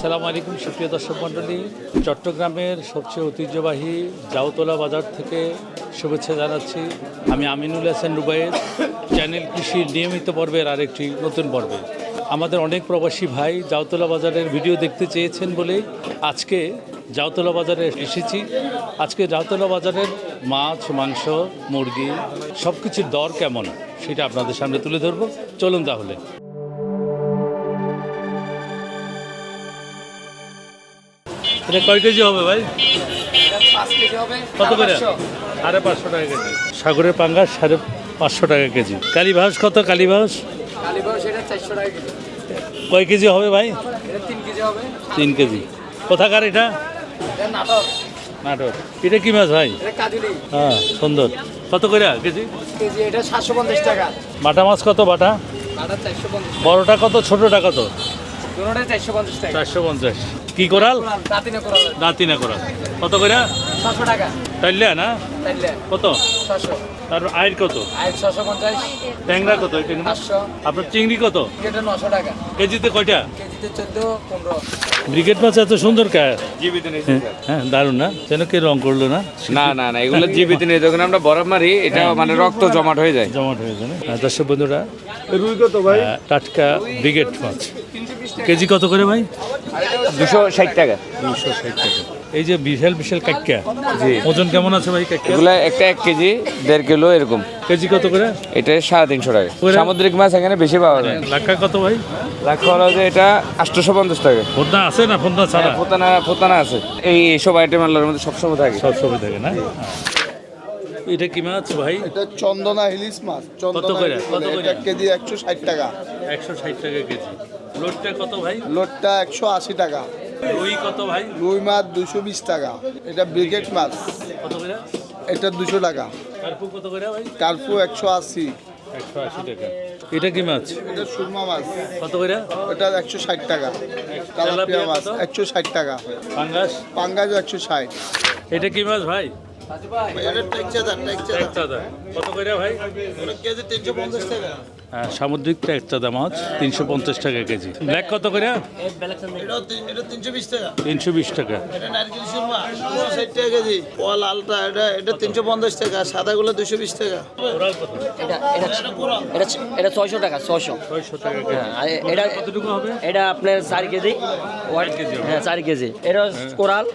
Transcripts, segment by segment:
আসসালামু আলাইকুম, সুপ্রিয় দর্শক মণ্ডলী। চট্টগ্রামের সবচেয়ে ঐতিহ্যবাহী জাউতলা বাজার থেকে শুভেচ্ছা জানাচ্ছি। আমি আমিনুল হাসান রুবাইয়ের চ্যানেল কৃষির নিয়মিত পর্বের আরেকটি নতুন পর্বে। আমাদের অনেক প্রবাসী ভাই জাউতলা বাজারের ভিডিও দেখতে চেয়েছেন বলেই আজকে জাউতলা বাজারে এসেছি। আজকে জাউতলা বাজারের মাছ, মাংস, মুরগি সব কিছুর দর কেমন, সেটা আপনাদের সামনে তুলে ধরবো। চলুন তাহলে। এটা কয় কেজি হবে ভাই? কত করে? সাড়ে পাঁচশো টাকা কেজি। সাগরের পাঙ্গাস সাড়ে পাঁচশো টাকা কেজি। কালীবাস কত? কালীবাস কয় কেজি হবে ভাই? তিন কেজি কোথাকার এটা? নাটক এটা কি মাছ ভাই? হ্যাঁ সুন্দর। কত করে কেজি? কেজি এটা সাতশো পঞ্চাশ টাকা। বাটা মাছ কত বাটা? বড়টা কত? ছোটটা কত? চারশো পঞ্চাশ। কি করাল? রাতি না করাল। না কোরাল। কত করে ছশো টাকা। তাইলে না? কত? ছশো তার আয়ের কত? আর ট্যাংরা কত আপনার চিংড়ি কত? নশো টাকা। কেজিতে কয়টা? ব্রিগেড মাছ এত সুন্দর কায় হ্যাঁ, হ্যাঁ দারুণ না? যেন কে রং করল না? না না না এগুলো জীবিত নেই যখন আমরা বরফ মারি এটা মানে রক্ত জমাট হয়ে যায়। জমাট হয়ে যায় হ্যাঁ, দর্শক বন্ধুরা রুই কত ভাই? টাটকা ব্রিগেড মাছ। কেজি কত করে ভাই? দুশো ষাট টাকা। দুশো ষাট টাকা। এই যে বিশাল বিশাল কাক্কা জি। ওজন কেমন আছে ভাই কাক্কা এগুলা একটা এক কেজি দেড় কিলো এরকম। কেজি কত করে? এটা সাড়ে তিনশো টাকা। সামুদ্রিক মাছ এখানে বেশি পাওয়া যায়। লাক্কা কত ভাই? লাখ হলো যে এটা আটশোশো পঞ্চাশ টাকা। ফোদনা আছে না ফোদনা ছাড়া? ফোতানা ফোতানা আছে। এই এইসব আইটেম আল্লাহর মধ্যে সবসময় থাকে। সব সবই থাকে না? এটা কি মাছ ভাই? এটা চন্দনা হিলিস মাছ। চন্দনা কত করে? কত করে? এটা কেজি একশো ষাট টাকা। একশো ষাট টাকা কেজি। লোডটা কত ভাই? লোটটা একশো আশি টাকা। রুই কত ভাই? রুই মাছ দুশো বিশ টাকা। এটা ব্রিগেড মাছ। কত করে? এটা দুশো টাকা। কার্পু কত করে ভাই? কার্পু একশো আশি। একশো আশি টাকা। এটা কি মাছ? এটা সুরমা মাছ। কত করে? এটা একশো ষাট টাকা। তেলাপিয়া মাছ একশো ষাট টাকা। পাঙ্গাস? পাঙ্গাজ একশো ষাট। এটা কি মাছ ভাই? এটা কত করে ভাই? কেজি তিনশো পঞ্চাশ টাকা। সামুদ্রিক চাঁদা মাছ তিনশো পঞ্চাশ টাকা কেজি। ব্ল্যাক কত করে? তিনশো বিশ টাকা। লালটা এটা এটা তিনশো পঞ্চাশ টাকা সাদাগুলো দুশো বিশ টাকা এটা ছয়শো টাকা ছয়শো টাকা এটা কতটুকু হবে এটা আপনার চার কেজি কেজি হ্যাঁ চার কেজি এটা কোরাল।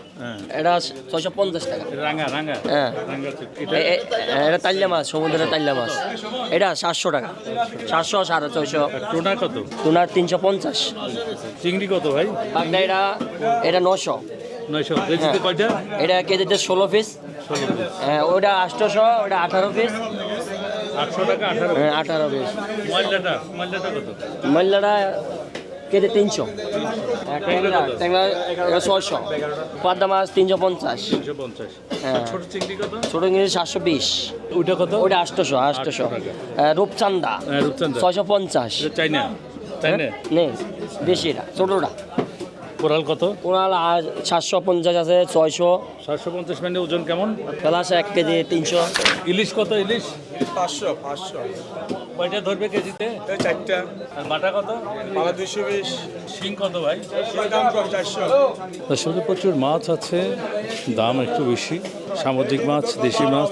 এটা ছয়শো পঞ্চাশ টাকা রাঙা রাঙা হ্যাঁ এটা তাল্লা মাছ সমুদ্রের তাল্লা মাছ। এটা সাতশো টাকা। সাতশো সাড়ে ছয়শো। টোনা কত? টুনার তিনশো পঞ্চাশ। চিংড়ি কত ভাই? এটা এটা নশো নয়শো। কেজিতে কয়টা? এটা কেজিতে ষোলো পিস হ্যাঁ ওটা আটশোশো ওটা আঠারো পিস আটশো টাকা আঠারো হ্যাঁ আঠারো পিস ময়লাটা ময়লাটা কত? মহিলাটা কেজি তিনশো। ট্যাংরা ট্যাংরা ছয়শো। পাদ্দা মাছ তিনশো পঞ্চাশ। পঞ্চাশ হ্যাঁ। ছোট চিংড়ি ইংরেজি সাতশো বিশ। ওইটা কত? ওটা আটশোশো আটশোশো। রূপচান্দা। হ্যাঁ, রূপচাঁদা। ছয়শো পঞ্চাশ। এটা চাইনা? চাইনা? নেই দেশিটা ছোটোটা কোরাল কত? কোনাল আর সাতশো পঞ্চাশ আছে ছয়শো। সাতশো পঞ্চাশ মানে ওজন কেমন? প্লাস এক কেজি তিনশো। ইলিশ কত ইলিশ? পাঁচশো পাঁচশো। কয়টা ধরবে কেজিতে? চারটা। আর বাটা কত? পালা দুশো বিশ। শিং কত ভাই? দাম কম চারশো। প্রচুর মাছ আছে দাম একটু বেশি। সামুদ্রিক মাছ দেশি মাছ।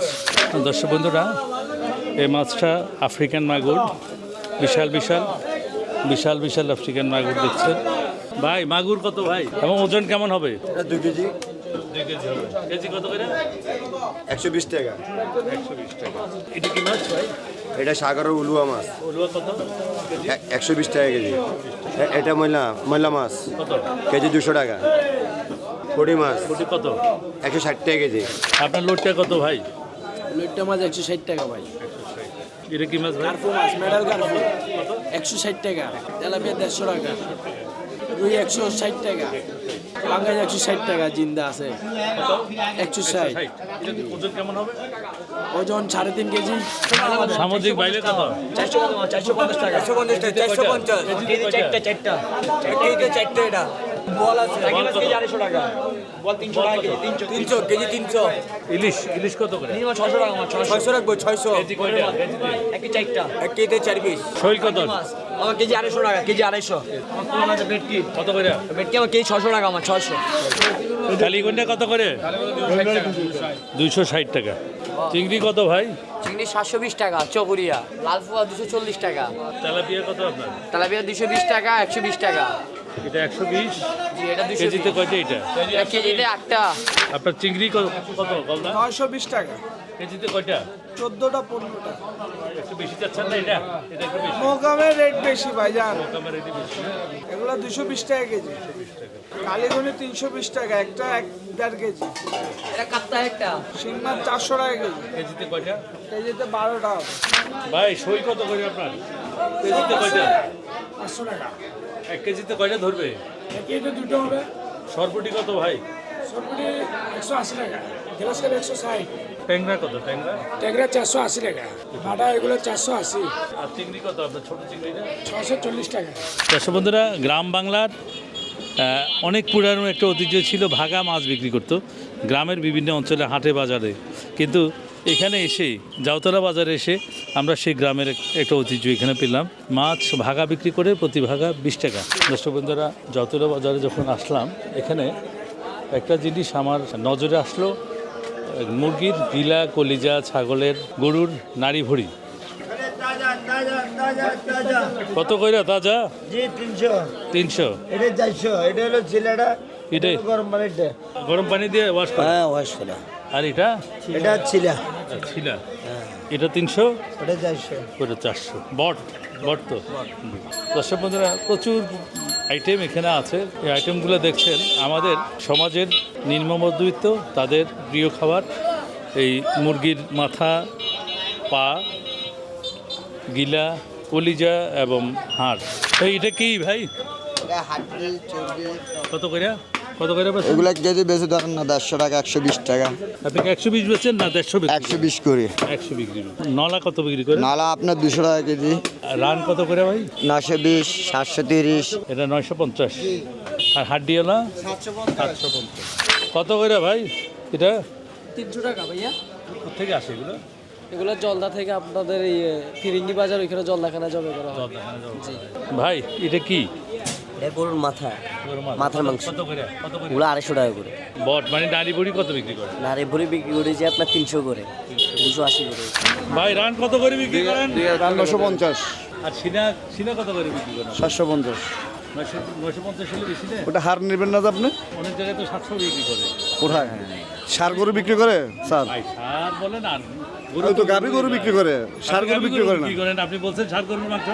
দর্শক বন্ধুরা এই মাছটা আফ্রিকান মাগুর। বিশাল বিশাল। বিশাল বিশাল আফ্রিকান মাগুর দেখছেন ভাই মাগুর কত ভাই? এবং ওজন কেমন হবে? দুই কেজি। কেজি কেজি কত করে? একশো বিশ টাকা। একশো বিশ টাকা। এটা কি মাছ ভাই? এটা সাগরের উলুয়া মাছ। একশো বিশ টাকা কেজি। এটা ময়লা ময়লা মাছ। কত? কেজি দুশো টাকা। পুঁটি মাছ। কোটি কত? একশো ষাট টাকা কেজি। আপনার লোডটা কত ভাই? লইট্টা মাছ একশো ষাট টাকা ভাই। এটা কি মাছ ভাই? কার্পু মাছ মেডাল কার্পু একশো ষাট টাকা। তেলাপিয়া দেড়শো টাকা। রুই একশো ষাট টাকা। পাঙ্গাস একশো ষাট টাকা জিন্দা আছে। একশো ষাট। ওজন কেমন হবে ওজন সাড়ে তিন কেজি। সামুদ্রিক বাইলে কত? চারশো চারশো পঞ্চাশ টাকা। চারশো পঞ্চাশ টাকা চারশো পঞ্চাশ। কেজি চারটা চারটা। কেজি চারটা এটা। বল আছে। কেজি আড়াইশো টাকা। বল তিনশো টাকা কেজি তিনশো। তিনশো কেজি তিনশো। ইলিশ ইলিশ কত করে? মিনিমাম ছশো টাকা ছয়শো। রাখব ছয়শো। কেজি কয়টা? চারটা। এক কেজিতে চার পিস। শৈল কত? আমার কেজি আড়াইশো টাকা কেজি আড়াইশো। কত করে? ভেটকি আমার কেজি ছশো টাকা আমার ছশো কালীগঞ্জা কত করে? দুইশো ষাট টাকা। চিংড়ি কত ভাই? চিংড়ি সাতশো বিশ টাকা চকুরিয়া লালফুয়া দুশো চল্লিশ টাকা। তেলাপিয়া কত আপনার? তেলাপিয়া দুশো বিশ টাকা একশো বিশ টাকা। এটা একশো বিশ। এটা দুশো কেজিতে কয়টা এটা? কেজিতে আটটা। আপনার চিংড়ি কত? কত নয়শো বিশ টাকা। কেজিতে কয়টা? চোদ্দোটা পনেরোটা। একটু বেশি চাচ্ছেন না এটা? এটা একটু বেশি। মোকামের রেট বেশি আমার এটি এগুলো দুশো বিশ টাকা কেজি। কালীগঞ্জে তিনশো বিশ টাকা একটা এক দেড় কেজি। একটা। শিং মাছ চারশো টাকা কেজি। কেজিতে কয়টা? কেজিতে বারো টাকা ভাই সই কত করে আপনার? কেজিতে কয়টা? পাঁচশো টাকা। এক কেজিতে কয়টা ধরবে? কেজিতে দুটো হবে। সরপুটি কত ভাই? সরপুরি একশো আশি টাকা। একশো ষাট। ট্যাংরা কত? ট্যাংরা? ট্যাংরা চারশো আশি টাকা। ভাড়া এগুলো চারশো আশি। আর চিংড়ি কত? আপনার ছোট চিংড়িটা? ছশো চল্লিশ টাকা। দর্শক বন্ধুরা গ্রাম বাংলার অনেক পুরানো একটা ঐতিহ্য ছিল ভাগা মাছ বিক্রি করতো। গ্রামের বিভিন্ন অঞ্চলে হাটে বাজারে। কিন্তু এখানে এসে জাউতলা বাজারে এসে আমরা সেই গ্রামের একটা ঐতিহ্য এখানে পেলাম। মাছ ভাগা বিক্রি করে প্রতি ভাগা বিশ টাকা। দর্শক বন্ধুরা জাউতলা বাজারে যখন আসলাম এখানে একটা জিনিস আমার নজরে আসলো মুরগির গিলা কলিজা ছাগলের গরুর নাড়ি ভড়ি। কত কইরা তাজা? জি তিনশো। তিনশো। এটা চারশো। এটা হলো ছেলেটা এটাই গরম পানিটা গরম পানি দিয়ে ওয়াশ করে? হ্যাঁ ওয়াশ করা। আর এটা? এটা ছিলা। ছিলা। এটা তিনশো? এটা চারশো। ওটা চারশো। বট। বট তো। দর্শক বন্ধুরা প্রচুর আইটেম এখানে আছে। এই আইটেমগুলো দেখছেন আমাদের সমাজের নিম্ন মধ্যবিত্ত তাদের প্রিয় খাবার এই মুরগির মাথা পা গিলা কলিজা এবং হাড়। এইটা এটা কি ভাই? কত করে কত করে বেচেন? এগুলা কেজি বেশি ধরেন না দেড়শো টাকা একশো বিশ টাকা। আপনি একশো বিশ বেচেন না দেড়শো একশো বিশ করে। একশো বিক্রি। নলা কত বিক্রি করে নালা আপনার দুশো টাকা কেজি। রান কত করে ভাই? নশো বিশ সাতশো তিরিশ। এটা নয়শো পঞ্চাশ। আর হাড্ডিওয়ালা সাতশো পঞ্চাশ। কত করে ভাই এটা? তিনশো টাকা ভাইয়া। থেকে আসে এগুলো? এগুলো জলদা থেকে আপনাদের এই ফিরিঙ্গি বাজার ওইখানে জলদাখানা জবে করা হয়। ভাই এটা কি? গরুর মাথা। মাথার মাংস। ওগুলো আড়াইশো টাকা করে। বট মানে নারী বুড়ি কত বিক্রি করে? নারে ভরি বিক্রি করে যে আপনার তিনশো করে। দুশো আশি করে। ভাই রান কত করে বিক্রি করেন? নশো পঞ্চাশ। আর সিনা সিনা কত করে বিক্রি করেন? সাতশো পঞ্চাশ। ওটা হার নেবেন না আপনি? অনেক জায়গায় তো সাতশো বিক্রি করে। কোথায়? সার গরু বিক্রি করে? স্যার। সার বলেন আর ওই তো গাভি গরু বিক্রি করে। সার গরু বিক্রি করে না? আপনি বলছেন সার গরুর মাংস।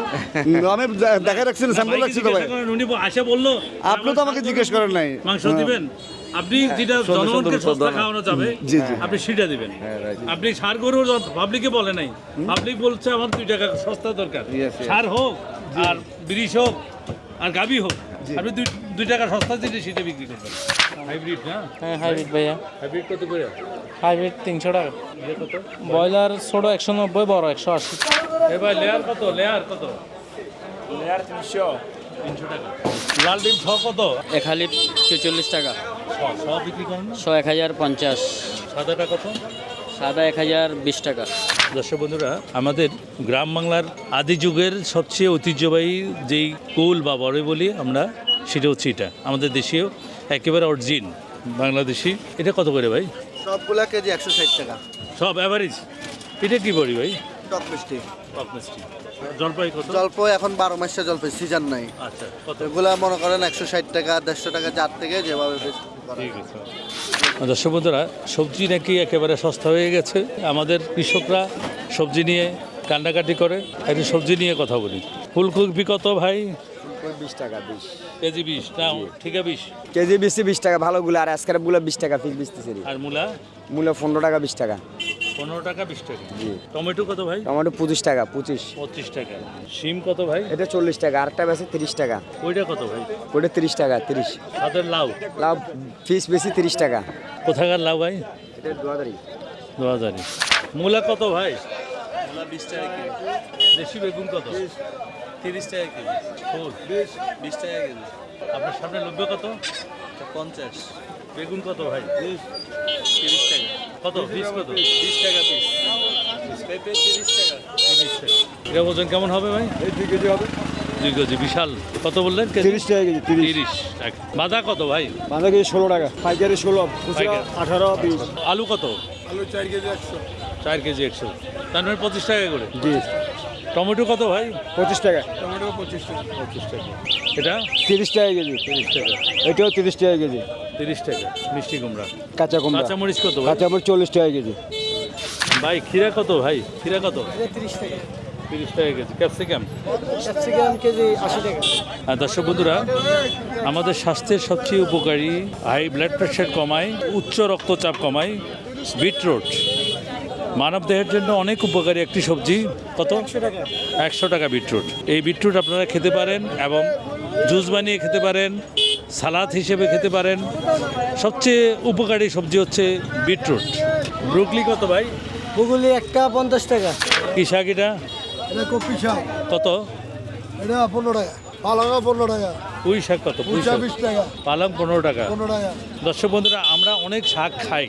আমি দেখা রাখছি স্যাম্পল রাখছি তো ভাই। উনি আসে বলল আপনি তো আমাকে জিজ্ঞেস করেন নাই। মাংস দিবেন? আপনি যেটা জনগণকে সস্তা খাওয়ানো যাবে। আপনি সেটা দিবেন। আপনি সার গরু পাবলিকে বলে নাই। পাবলিক বলছে আমার দুই টাকা সস্তা দরকার। সার হোক আর ব্রিজ হোক আর গাবি হোক আপনি দুই দুই টাকা সস্তা দিলে সেটা বিক্রি করবেন। হাইব্রিড না? হ্যাঁ হাইব্রিড ভাইয়া। হাইব্রিড কত করে? হাইব্রিড তিনশো টাকা। কত? ব্রয়লার ছোটো একশো নব্বই বড় একশো আশি। লেয়ার কত? লেয়ার কত? লেয়ার তিনশো। তিনশো টাকা। লাল ডিম ছ কত? এক হালিপ ছেচল্লিশ টাকা। ছ এক হাজার পঞ্চাশ। সাদাটা কত? সাদা এক হাজার বিশ টাকা। দর্শক বন্ধুরা আমাদের গ্রাম বাংলার আদি যুগের সবচেয়ে ঐতিহ্যবাহী যেই কুল বা বড়ই বলি আমরা সেটা হচ্ছে এটা। আমাদের দেশীয় একেবারে অরিজিন বাংলাদেশি। এটা কত করে ভাই? সবগুলা কেজি একশো ষাট টাকা। সব অ্যাভারেজ এটা কি বড়ি ভাই? টক মিষ্টি। টক মিষ্টি। জলপাই কত? জল্প এখন বারো মাসে জলপাই সিজন নাই। আচ্ছা এগুলা মনে করেন একশো ষাট টাকা দেড়শো টাকা চার থেকে যেভাবে দর্শক বন্ধুরা সবজি নাকি একেবারে সস্তা হয়ে গেছে? আমাদের কৃষকরা সবজি নিয়ে কান্নাকাটি করে। একটু সবজি নিয়ে কথা বলি। ফুলকপি কত ভাই? বিশ টাকা বিশ। কেজি বিশ না ঠিকা বিশ। কেজি বেশি বিশ টাকা ভালোগুলো আর আজকেরগুলো বিশ টাকা আর মূলা? মূলা পনেরো টাকা বিশ টাকা। পনেরো টাকা বিশ টাকা। টমেটো কত ভাই? টমেটো পঁচিশ টাকা পঁচিশ। পঁচিশ টাকা। শিম কত ভাই? এটা চল্লিশ টাকা আরেকটা বেশি তিরিশ টাকা। ওইটা কত ভাই? ওটা তিরিশ টাকা তিরিশ। হাতের লাউ। লাভ ফিস বেশি তিরিশ টাকা। কোথাকার লাউ ভাই? এটা দু হাজারই দু হাজারই মূলা কত ভাই? মূলা বিশ টাকা দেশি বেগুন কত? তিরিশ। টাকা কেজি। ফুল। বিশ। টাকা কেজি। আপনার সামনে লব্য কত? পঞ্চাশ। বেগুন কত ভাই? তিরিশ। কত? পিস কত? বিশ টাকা পিস পেঁপে তিরিশ টাকা। তিরিশ টাকা। এটা ওজন কেমন হবে ভাই? এই দুই কেজি হবে। দুই কেজি বিশাল। কত বললেন তিরিশ টাকা কেজি তিরিশ। তিরিশ টাকা। বাঁধা কত ভাই? বাঁধা কেজি ষোলো টাকা পাইকারি ষোলো। আঠারো বিশ। আলু কত? আলু চার কেজি একশো। চার কেজি একশো। তার মানে পঁচিশ টাকা করে। জি। টমেটো কত ভাই? পঁচিশ টাকা। পঁচিশ টাকা। এটা? তিরিশ টাকা কেজি। তিরিশ টাকা। এটাও তিরিশ টাকা কেজি। তিরিশ টাকা মিষ্টি কুমড়া। কাঁচা কুমড়া। কাঁচামরিচ কত ভাই? কাঁচামরিচ চল্লিশ টাকা কেজি। ভাই খিরা কত ভাই? খিরা কত? তিরিশ টাকা। তিরিশ টাকা কেজি। ক্যাপসিকাম? ক্যাপসিকাম কেজি আশি টাকা। আর দর্শক বন্ধুরা আমাদের স্বাস্থ্যের সবচেয়ে উপকারী হাই ব্লাড প্রেশার কমায় উচ্চ রক্তচাপ কমায় বিটরুট মানব দেহের জন্য অনেক উপকারী একটি সবজি। কত? একশো টাকা। বিটরুট এই বিটরুট আপনারা খেতে পারেন এবং জুস বানিয়ে খেতে পারেন সালাদ হিসেবে খেতে পারেন। সবচেয়ে উপকারী সবজি হচ্ছে বিটরুট। ব্রুকলি কত ভাই? গুগলি একটা পঞ্চাশ টাকা। কি শাক এটা? কপি শাক। কত? এটা পনেরো টাকা। পালঙ্গা পনেরো টাকা। পুঁই শাক কত? পুঁই শাক। বিশ টাকা। পালং পনেরো টাকা। পনেরো টাকা। দর্শক বন্ধুরা আমরা অনেক শাক খাই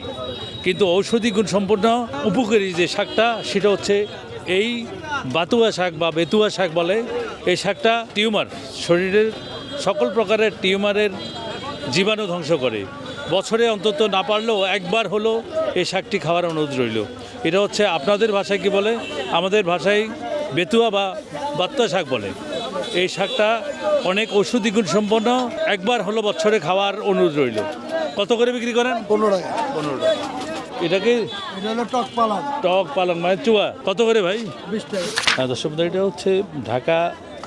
কিন্তু ঔষধি গুণ সম্পন্ন উপকারী যে শাকটা সেটা হচ্ছে এই বাতুয়া শাক বা বেতুয়া শাক বলে এই শাকটা টিউমার শরীরের সকল প্রকারের টিউমারের জীবাণু ধ্বংস করে। বছরে অন্তত না পারলেও একবার হলো এই শাকটি খাওয়ার অনুরোধ রইল। এটা হচ্ছে আপনাদের ভাষায় কি বলে? আমাদের ভাষায় বেতুয়া বা বাত্তা শাক বলে। এই শাকটা অনেক ঔষধি গুণ সম্পন্ন একবার হলো বছরে খাওয়ার অনুরোধ রইল। কত করে বিক্রি করেন? পনেরো টাকা। পনেরো টাকা। এটা হলো টক পালং। টক পালং মানে চুয়া। কত করে ভাই? হ্যাঁ দর্শক এটা হচ্ছে ঢাকা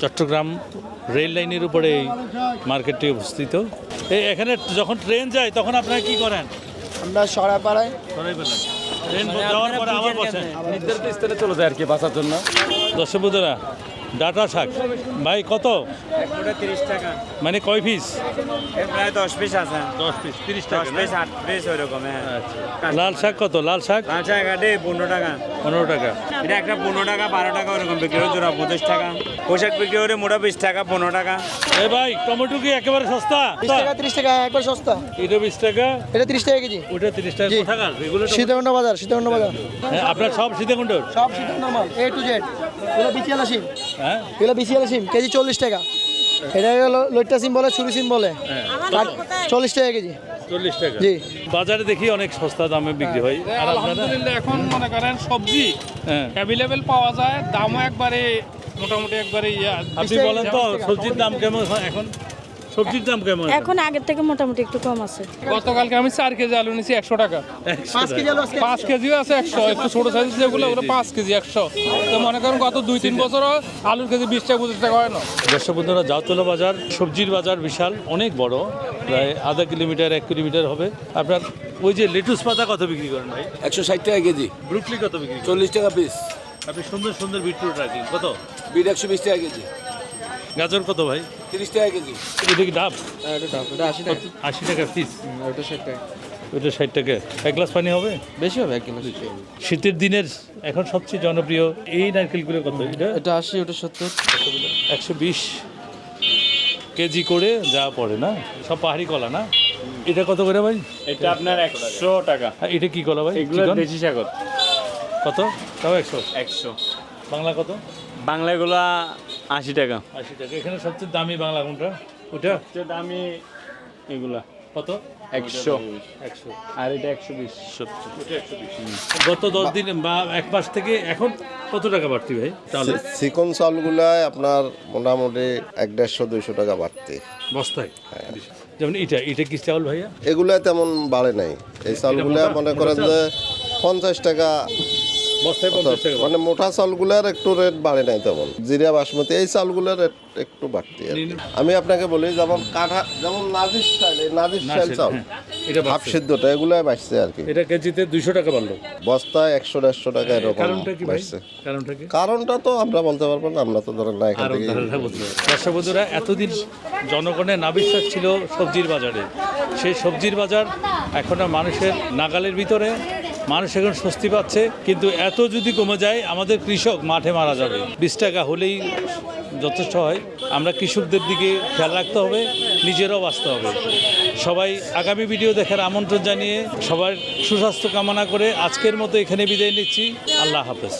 চট্টগ্রাম রেল লাইনের উপরে এই মার্কেটটি অবস্থিত। এই এখানে যখন ট্রেন যায় তখন আপনারা কি করেন? আমরা সরাপাড়ায় সরাই ফেলেন। ট্রেন যাওয়ার পরে আবার বসেন। নির্ধারিত স্থানে চলে যায় আর কি বাঁচার জন্য। দর্শক বন্ধুরা ডাটা শাক। ভাই কত? তিরিশ টাকা। মানে কয় পিস প্রায় দশ পিস আছে। দশ পিস তিরিশ টাকা না? আট পিস ওইরকম হ্যাঁ। আচ্ছা। লাল শাক কত? লাল শাক? পনেরো টাকা। পনেরো টাকা। এটা একটা পনেরো টাকা বারো টাকা ওরকম বিক্রি হয় জোড়া পঁচিশ টাকা। পোশাক বিক্রি করে মোটা বিশ টাকা পনেরো টাকা। এ ভাই টমেটো কি একেবারে সস্তা? তিরিশ টাকা একবার সস্তা। এটা বিশ টাকা? এটা তিরিশ টাকা কেজি। ওটা তিরিশ টাকা। কোথাকার? এগুলো সীতাকুণ্ড বাজার সীতাকুণ্ড বাজার। হ্যাঁ আপনার সব সীতাকুণ্ডর? সব সীতাকুণ্ড মাল এ টু জেড এগুলো বিচিয়াল সিম হ্যাঁ। এগুলো বিচিয়াল সিম কেজি চল্লিশ টাকা। এটা হলো লইট্টা সিম বলে ছুরি সিম বলে। হ্যাঁ। চল্লিশ টাকা কেজি। চল্লিশ টাকা। জি। বাজারে দেখি অনেক সস্তা দামে বিক্রি হয়। আর আলহামদুলিল্লাহ এখন মনে করেন সবজি হ্যাঁ। অ্যাভেলেবেল পাওয়া যায় দামও একবারে মোটামুটি একবারে ইয়ে। আপনি বলেন তো সবজির দাম কেমন এখন? সবজির দাম কেমন এখন আগের থেকে মোটামুটি একটু কম আছে। গতকালকে আমি চার কেজি আলু নিয়েছি একশো টাকা। পাঁচ কেজি আছে একশো একটু ছোট সাইজ যেগুলো ওগুলো পাঁচ কেজি একশো। তো মনে করেন গত দুই তিন বছর আলুর কেজি বিশ টাকা পঁচিশ টাকা হয় না। দর্শক বন্ধুরা জাউতলা বাজার সবজির বাজার বিশাল অনেক বড় প্রায় আধা কিলোমিটার এক কিলোমিটার হবে। আপনার ওই যে লেটুস পাতা কত বিক্রি করেন ভাই? একশো ষাট টাকা কেজি। ব্রুকলি কত বিক্রি চল্লিশ টাকা পিস আপনি সুন্দর সুন্দর বিটরুট রাখেন কত? বিট একশো বিশ টাকা কেজি। গাজর কত ভাই? তিরিশ টাকা কেজি। এটা কি ডাব? আশি টাকা। আশি টাকা পিস ওটা ষাট টাকা। ওইটা ষাট টাকা। এক গ্লাস পানি হবে? বেশি হবে এক কিলো শীতের দিনের এখন সবচেয়ে জনপ্রিয় এই নারকেলগুলো কত? এটা? এটা আশি ওটা সত্তর। একশো বিশ কেজি করে যা পড়ে না? সব পাহাড়ি কলা না? এটা কত করে ভাই? এটা আপনার একশো টাকা। আর এটা কি কলা ভাই? এগুলো? দেশি সাগর। কত? তাও একশো। একশো। বাংলা কত? বাংলাগুলা আশি টাকা। আশি টাকা। এখানে সবচেয়ে দামি বাংলা কোনটা? ওটা সবচেয়ে দামি এগুলা। কত? একশো। একশো। আর এটা একশো বিশ। গত দশ দিন বা এক মাস থেকে এখন কত টাকা বাড়তি ভাই? তাহলে? চিকন চাউলগুলায় আপনার মোটামুটি এক দেড়শো দুইশো টাকা বাড়তি। বস্তায়? যেমন এটা এটা কি চাউল ভাইয়া? এগুলা তেমন বাড়ে নাই। এই চাউলগুলা মনে করেন যে পঞ্চাশ টাকা মানে মোটা চাউলগুলার একটু রেট বাড়ে নাই তেমন। জিরা বাসমতি এই চাউলগুলার রেট একটু বাড়তি আমি আপনাকে বলি যেমন কাঠা যেমন নাজির স্টাইল এই নাজির স্টাইল চাউল হ্যাঁ, এটা হাফ। সিদ্ধটা এগুলাই বাড়ছে আর কি। এটা কেজিতে দুইশো টাকা বাড়লো। বস্তায় একশো দেড়শো টাকা এরকম বাড়ছে। কারণটা তো আমরা বলতে পারব না আমরা তো ধরেন না এখান থেকে দর্শক বন্ধুরা এতদিন জনগণের নাবিশ্বাস ছিল সবজির বাজারে। সেই সবজির বাজার এখন মানুষের নাগালের ভিতরে। মানুষ এখন স্বস্তি পাচ্ছে, কিন্তু এত যদি কমে যায়, আমাদের কৃষক মাঠে মারা যাবে। বিশ টাকা হলেই যথেষ্ট হয়। আমরা কৃষকদের দিকে খেয়াল রাখতে হবে, নিজেরাও বাঁচতে হবে। সবাই আগামী ভিডিও দেখার আমন্ত্রণ জানিয়ে সবার সুস্বাস্থ্য কামনা করে আজকের মতো এখানে বিদায় নিচ্ছি। আল্লাহ হাফেজ।